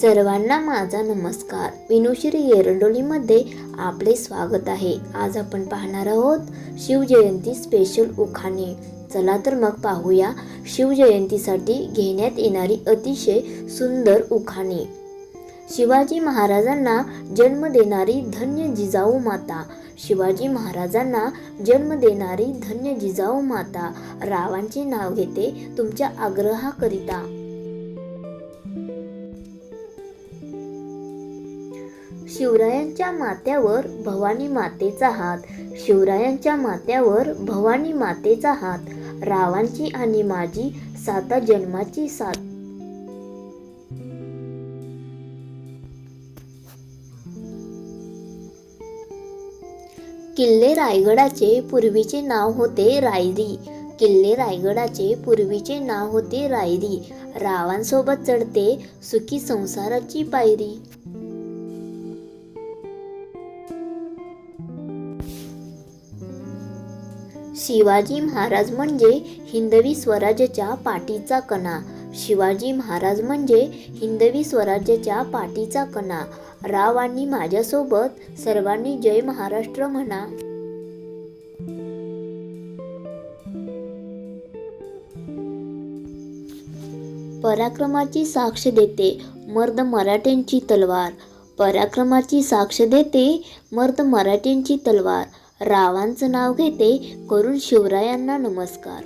सर्वांना माझा नमस्कार. विनुश्री येरंडोलीमध्ये आपले स्वागत आहे. आज आपण पाहणार आहोत शिवजयंती स्पेशल उखाणे. चला तर मग पाहूया शिवजयंतीसाठी घेण्यात येणारी अतिशय सुंदर उखाणे. शिवाजी महाराजांना जन्म देणारी धन्य जिजाऊ माता. शिवाजी महाराजांना जन्म देणारी धन्य जिजाऊ माता. रावांचे नाव घेते तुमच्या आग्रहाकरिता. शिवरायांच्या मात्यावर भवानी मातेचा हात. शिवरायांच्या मात्यावर भवानी मातेचा हात. रावांची आणि माझी साता जन्माची सात. किल्ले रायगडाचे पूर्वीचे नाव होते रायरी. किल्ले रायगडाचे पूर्वीचे नाव होते रायरी. रावांसोबत चढते सुखी संसाराची पायरी. शिवाजी महाराज म्हणजे हिंदवी स्वराज्याच्या पाठीचा कणा. शिवाजी महाराज म्हणजे हिंदवी स्वराज्याच्या पाठीचा कणा. राव आणि माझ्यासोबत सर्वांनी जय महाराष्ट्र म्हणा. पराक्रमाची साक्ष देते मर्द मराठ्यांची तलवार. पराक्रमाची साक्ष देते मर्द मराठ्यांची तलवार. रावांचं नाव घेते करून शिवरायांना नमस्कार.